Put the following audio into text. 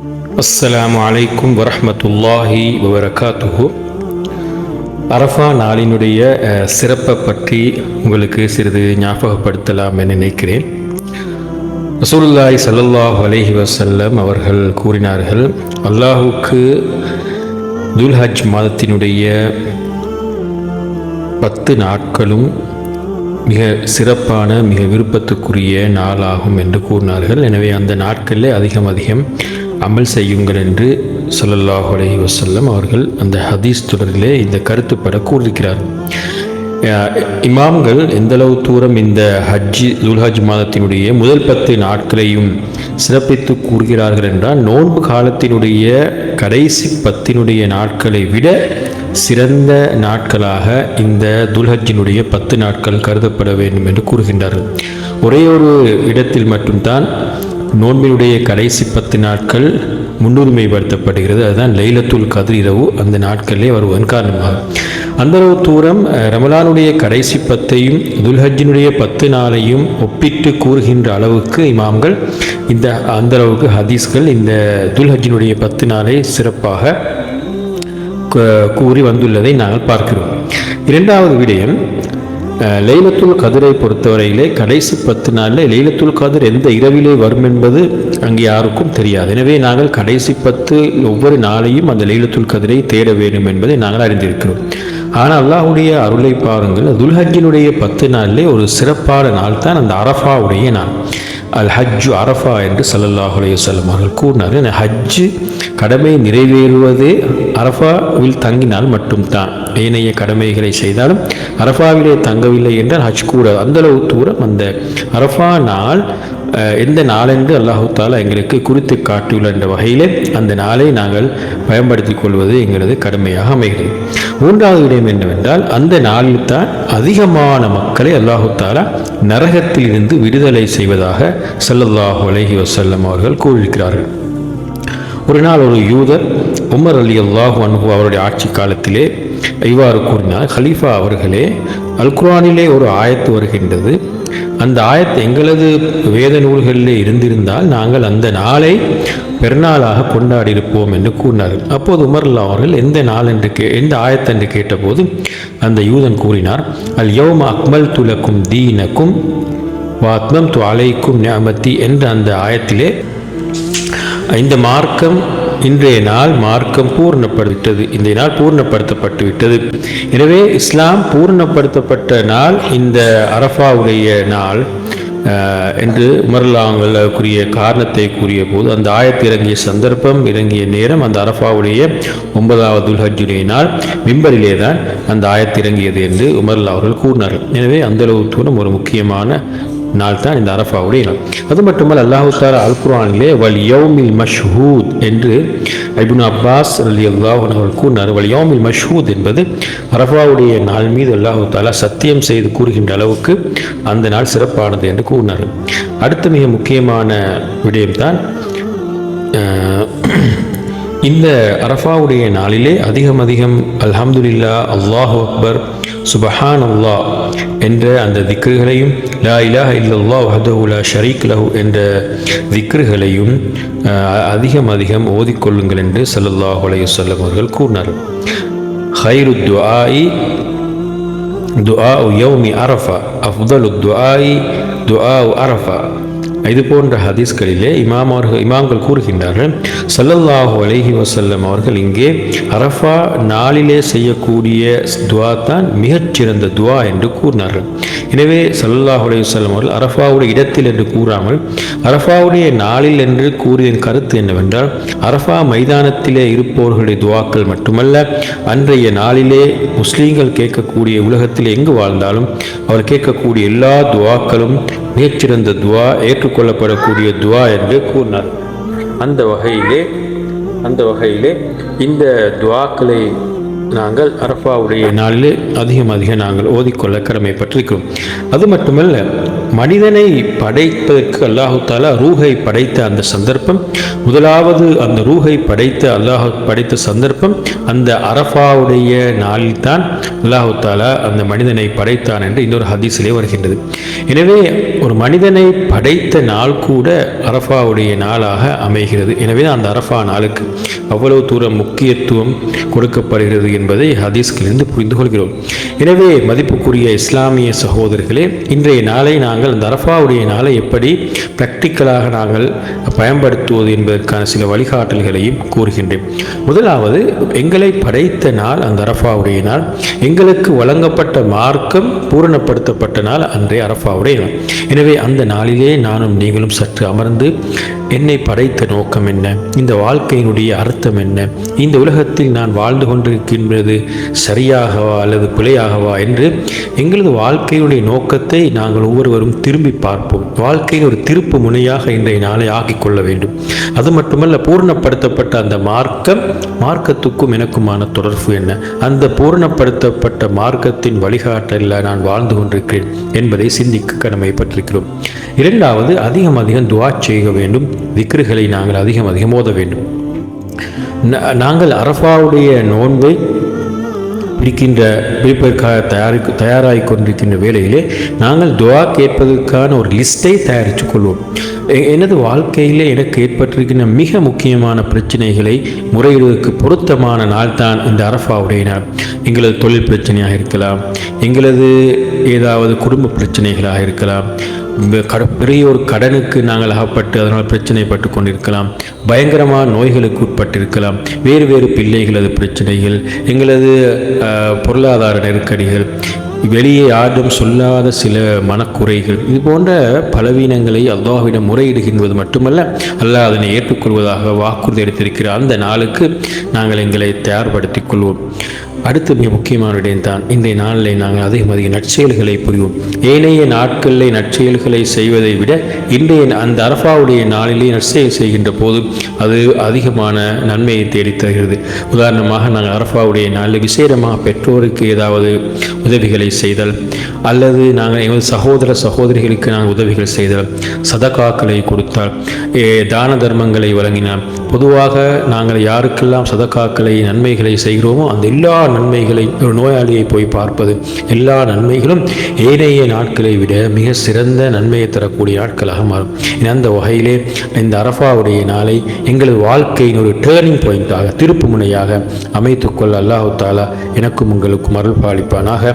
அஸ்லாம் அலைக்கும் வரமத்துல்லாஹி வபரகாத்துஹு. அரஃபா நாளினுடைய சிறப்பை பற்றி உங்களுக்கு சிறிது ஞாபகப்படுத்தலாம் என நினைக்கிறேன். ரசூல்லாய் சல்லல்லாஹ் அலஹி வசல்லம் அவர்கள் கூறினார்கள் அல்லாஹுக்கு துல்ஹஜ் மாதத்தினுடைய பத்து நாட்களும் மிக சிறப்பான மிக விருப்பத்துக்குரிய நாளாகும் என்று கூறினார்கள். எனவே அந்த நாட்களில் அதிகம் அதிகம் அமல் செய்யுங்கள் என்று ஸல்லல்லாஹு அலஹி வசல்லம் அவர்கள் அந்த ஹதீஸ் தொடரிலே இந்த கருத்துப்பட கூறியிருக்கிறார். இமாம்கள் எந்தளவு தூரம் இந்த ஹஜ்ஜி துல்ஹஜ் மாதத்தினுடைய முதல் பத்து நாட்களையும் சிறப்பித்து கூறுகிறார்கள் என்றால் நோன்பு காலத்தினுடைய கடைசி பத்தினுடைய நாட்களை விட சிறந்த நாட்களாக இந்த துல்ஹஜ்ஜினுடைய பத்து நாட்கள் கருதப்பட வேண்டும் என்று கூறுகின்றார்கள். ஒரே ஒரு இடத்தில் மட்டும்தான் நோன்பினுடைய கடைசி பத்து நாட்கள் முன்னுரிமைப்படுத்தப்படுகிறது. அதுதான் லைலத்துல் கதிர் இரவு. அந்த நாட்களிலே வருவதன் காரணமாக. அந்தளவு தூரம் ரமலானுடைய கடைசி பத்தையும் துல்ஹஜ்ஜினுடைய பத்து நாளையும் ஒப்பிட்டு கூறுகின்ற அளவுக்கு இமாம்கள் இந்த அந்த அளவுக்கு ஹதீஸ்கள் இந்த துல்ஹஜ்ஜினுடைய பத்து நாளை சிறப்பாக கூறி வந்துள்ளதை நாங்கள் பார்க்கிறோம். இரண்டாவது விடயம் லைலத்துல் கதிரை பொறுத்தவரையிலே கடைசி பத்து நாளில் லைலத்துல் கதிர் எந்த இரவிலே வரும் என்பது அங்கே யாருக்கும் தெரியாது. எனவே நாங்கள் கடைசி பத்து ஒவ்வொரு நாளையும் அந்த லைலத்துல் கதிரை தேட வேண்டும் என்பதை நாங்கள் அறிந்திருக்கிறோம். ஆனால் அல்லாஹுடைய அருளை பாருங்கள் துல்ஹஜினுடைய பத்து நாளிலே ஒரு சிறப்பான நாள் தான் அந்த அரஃபாவுடைய நாள். அல் ஹஜ்ஜு அரஃபா என்று ஸல்லல்லாஹு அலைஹி அவர்கள் கூறினார் ஹஜ்ஜு கடமை நிறைவேறுவதே அரஃபாவில் தங்கினால் மட்டும்தான் ஏனைய கடமைகளை செய்தாலும் அரஃபாவிலே தங்கவில்லை என்றால் ஹஜ் கூட அந்தளவு தூரம் அந்த அரஃபா நாள் எந்த நாளென்று அல்லாஹு தாலா எங்களுக்கு குறித்து காட்டியுள்ள என்ற வகையிலே அந்த நாளை நாங்கள் பயன்படுத்திக் கொள்வது எங்களது கடமையாக அமைகிறது. மூன்றாவது விடயம் என்னவென்றால் அந்த நாளில் தான் அதிகமான மக்களை அல்லாஹு தாலா நரகத்தில் இருந்து விடுதலை செய்வதாக சல்லல்லாஹு அலஹி வசல்லம் அவர்கள் கூறியிருக்கிறார்கள். ஒரு நாள் ஒரு யூதர் உமர் அலி அல்லாஹு அன்ஹு அவருடைய ஆட்சி காலத்திலே இவ்வாறு கூறினார் ஹலீஃபா அவர்களே அல்குர்ஆனிலே ஒரு ஆயத்து வருகின்றது. அந்த ஆயத்து எங்களது வேத நூல்களிலே இருந்திருந்தால் நாங்கள் அந்த நாளை பெருநாளாக கொண்டாடியிருப்போம் என்று கூறினார்கள் அப்போது உமர்லா அவர்கள் எந்த நாள் என்று கே எந்த ஆயத்து என்று கேட்டபோது அந்த யூதன் கூறினார் அல் யௌம அக்மல் துலக்கும் தீனக்கும் வாத்மம் து அலைக்கும் நியமத்தி என்ற அந்த ஆயத்திலே இந்த மார்க்கம் இன்றைய நாள் மார்க்கம் பூர்ணப்படுத்தது இந்த நாள் பூர்ணப்படுத்தப்பட்டு விட்டது. எனவே இஸ்லாம் பூர்ணப்படுத்தப்பட்ட நாள் இந்த அரஃபாவுடைய நாள் என்று உமர்லாங்களுக்குரிய காரணத்தை கூறிய போது அந்த ஆயத்து இறங்கிய சந்தர்ப்பம் இறங்கிய நேரம் அந்த அரஃபாவுடைய ஒன்பதாவது துல்ஹஜ்ஜுடைய நாள் மிம்பரிலே தான் அந்த ஆயத்து இறங்கியது என்று உமர்லா அவர்கள் கூறினார்கள். எனவே அந்தளவு தூரம் ஒரு முக்கியமான நாள் தான் இந்த அரஃபாவுடைய நாள் அது மட்டுமல்ல அல்லாஹு தாலா அல் குரானிலே வல் யௌமில் மஷ்ஹூத் என்று இப்னு அப்பாஸ் அலி அல்லாஹ் அவர்கள் கூறினார். வல் யௌமில் மஷ்ஹூத் என்பது அரஃபாவுடைய நாள் மீது அல்லாஹு தாலா சத்தியம் செய்து கூறுகின்ற அளவுக்கு அந்த நாள் சிறப்பானது என்று கூறினார். அடுத்த மிக முக்கியமான விடயம்தான் தான் இந்த அரஃபாவுடைய நாளிலே அதிகம் அதிகம் அல்ஹம்துலில்லா அல்லாஹு அக்பர் சுபஹான் அல்லாஹ் என்ற அந்த திக்ருகளையும் லா இலாஹ இல்லல்லாஹ் வஹ்தஹு லா ஷரீக் லஹு என்ற திக்ருகளையும் அஹ், அதிகம் அதிகம் ஓதிக்கொள்ளுங்கள் என்று ஸல்லல்லாஹு அலைஹி வஸல்லம் அவர்கள் கூறினார்கள் ஹைரு துஆஇ துஆ யௌமி அரஃபா அஃதலு துஆஇ துஆ அரஃபா இது போன்ற ஹதீஸ்களிலே இமாம் அவர்கள் இமாம்கள் கூறுகின்றார்கள் சல்லல்லாஹு அலஹி வசல்லம் அவர்கள் இங்கே அரஃபா நாளிலே செய்யக்கூடிய துவா தான் மிகச்சிறந்த துவா என்று கூறினார்கள். எனவே சல்லல்லாஹு அலைஹி வஸல்லம் அவர்கள் அரஃபாவுடைய இடத்தில் என்று கூறாமல் அரஃபாவுடைய நாளில் என்று கூறியதன் கருத்து என்னவென்றால் அரஃபா மைதானத்திலே இருப்பவர்களுடைய துவாக்கள் மட்டுமல்ல அன்றைய நாளிலே முஸ்லீம்கள் கேட்கக்கூடிய உலகத்தில் எங்கு வாழ்ந்தாலும் அவர் கேட்கக்கூடிய எல்லா துவாக்களும் மிகச்சிறந்த துவா ஏற்றுக்கொள்ளப்படக்கூடிய துவா என்று கூறினார். அந்த வகையிலே அந்த வகையிலே இந்த துவாக்களை நாங்கள் அரஃபாவுடைய நாளிலே அதிகம் அதிகம் நாங்கள் ஓதிக்கொள்ள கடமைப்பட்டிருக்கிறோம். அது மட்டுமல்ல மனிதனை படைப்பதற்கு அல்லாஹு தாலா ரூஹை படைத்த அந்த சந்தர்ப்பம். முதலாவது அந்த ரூஹை படைத்த அல்லாஹ் படைத்த சந்தர்ப்பம் அந்த அரஃபாவுடைய நாளில்தான் அல்லாஹு தாலா அந்த மனிதனை படைத்தான் என்று இன்னொரு ஹதீஸிலே வருகின்றது. எனவே ஒரு மனிதனை படைத்த நாள் கூட அரஃபாவுடைய நாளாக அமைகிறது. எனவே அந்த அரஃபா நாளுக்கு அவ்வளவு தூரம் முக்கியத்துவம் கொடுக்கப்படுகிறது என்பதை ஹதீஸ்களிலிருந்து புரிந்து கொள்கிறோம். எனவே மதிப்புக்குரிய இஸ்லாமிய சகோதரர்களே இன்றைய நாளை நாங்கள் அந்த அரஃபாவுடைய நாளை எப்படி ப்ராக்டிக்கலாக நாங்கள் பயன்படுத்துவது என்பதற்கான சில வழிகாட்டல்களையும் கூறுகின்றேன். முதலாவது எங்களை படைத்த நாள் அந்த அரஃபாவுடைய நாள் எங்களுக்கு வழங்கப்பட்ட மார்க்கம் பூரணப்படுத்தப்பட்ட நாள் அன்றே அரஃபாவுடைய நாள். எனவே அந்த நாளிலே நானும் நீங்களும் சற்று அமர்ந்து என்னை படைத்த நோக்கம் என்ன? இந்த வாழ்க்கையினுடைய அர்த்தம் என்ன? இந்த உலகத்தில் நான் வாழ்ந்து கொண்டிருக்கின்றது சரியாகவா அல்லது பிழையாகவா என்று எங்களது வாழ்க்கையுடைய நோக்கத்தை நாங்கள் ஒவ்வொருவரும் திரும்பி பார்ப்போம். வாழ்க்கையின் ஒரு திருப்பு முனையாக இன்றைய நாளை ஆக்கிக் கொள்ள வேண்டும். அது மட்டுமல்ல பூர்ணப்படுத்தப்பட்ட அந்த மார்க்கம் மார்க்கத்துக்கும் எனக்குமான தொடர்பு என்ன? அந்த பூர்ணப்படுத்தப்பட்ட மார்க்கத்தின் வழிகாட்டலில் நான் வாழ்ந்து கொண்டிருக்கிறேன் என்பதை சிந்திக்க கடமைப்பட்டிருக்கிறோம். இரண்டாவது அதிகம் அதிகம் துவா செய்ய வேண்டும். விக்ருகளை நாங்கள் அதிகம் அதிகம் ஓத வேண்டும். நாங்கள் அரஃபாவுடைய நோன்பை பிடிக்கின்ற பிடிப்பதற்காக தயாரி தயாராகி கொண்டிருக்கின்ற வேளையிலே நாங்கள் துவா கேட்பதற்கான ஒரு லிஸ்ட்டை தயாரித்து கொள்வோம். எனது வாழ்க்கையிலே எனக்கு ஏற்பட்டிருக்கின்ற மிக முக்கியமான பிரச்சனைகளை முறையிடுவதற்கு பொருத்தமான நாள்தான் இந்த அரஃபாவுடைய நாள் எங்களது தொழில் பிரச்சனையாக இருக்கலாம் எங்களது ஏதாவது குடும்ப பிரச்சனைகளாக இருக்கலாம் பெரிய ஒரு கடனுக்கு நாங்கள் அகப்பட்டு அதனால் பிரச்சனைப்பட்டு கொண்டிருக்கலாம். பயங்கரமான நோய்களுக்கு உட்பட்டிருக்கலாம். வேறு வேறு பிள்ளைகளது பிரச்சனைகள் எங்களது பொருளாதார நெருக்கடிகள் வெளியே யாரும் சொல்லாத சில மனக்குறைகள். இது போன்ற பலவீனங்களை அல்லாஹ்விடம் முறையிடுகின்றது மட்டுமல்ல அல்லாஹ் அதனை ஏற்றுக்கொள்வதாக வாக்குறுதி அளித்திருக்கிற அந்த நாளுக்கு நாங்கள் எங்களை தயார்படுத்திக் கொள்வோம். அடுத்து மிக முக்கியமான இடம் தான் இந்த நாளில் நாங்கள் அதிகம் அதிக நற்செயல்களை புரிவோம். ஏனைய நாட்களில் நற்செயல்களை செய்வதை விட இன்றைய அந்த அரஃபாவுடைய நாளிலே நற்செயல் செய்கின்ற போது அது அதிகமான நன்மையை தேடித் தருகிறது. உதாரணமாக நாங்கள் அரஃபாவுடைய நாளில் விசேடமாக பெற்றோருக்கு ஏதாவது உதவிகளை உதவிகளை செய்தல் அல்லது நாங்கள் எங்கள் சகோதர சகோதரிகளுக்கு நாங்கள் உதவிகள் செய்தல் சதகாக்களை கொடுத்தால் தான தர்மங்களை வழங்கினால். பொதுவாக நாங்கள் யாருக்கெல்லாம் சதக்காக்களை நன்மைகளை செய்கிறோமோ அந்த எல்லா நன்மைகளை ஒரு நோயாளியை போய் பார்ப்பது எல்லா நன்மைகளும் ஏனைய நாட்களை விட மிக சிறந்த நன்மையை தரக்கூடிய நாட்களாக மாறும். அந்த வகையிலே இந்த அரஃபாவுடைய நாளை எங்களது வாழ்க்கையின் ஒரு டேர்னிங் பாயிண்டாக திருப்பு முனையாக அமைத்துக்கொள்ள அல்லாஹு தாலா எனக்கும் உங்களுக்கும் அருள் பாலிப்பானாக.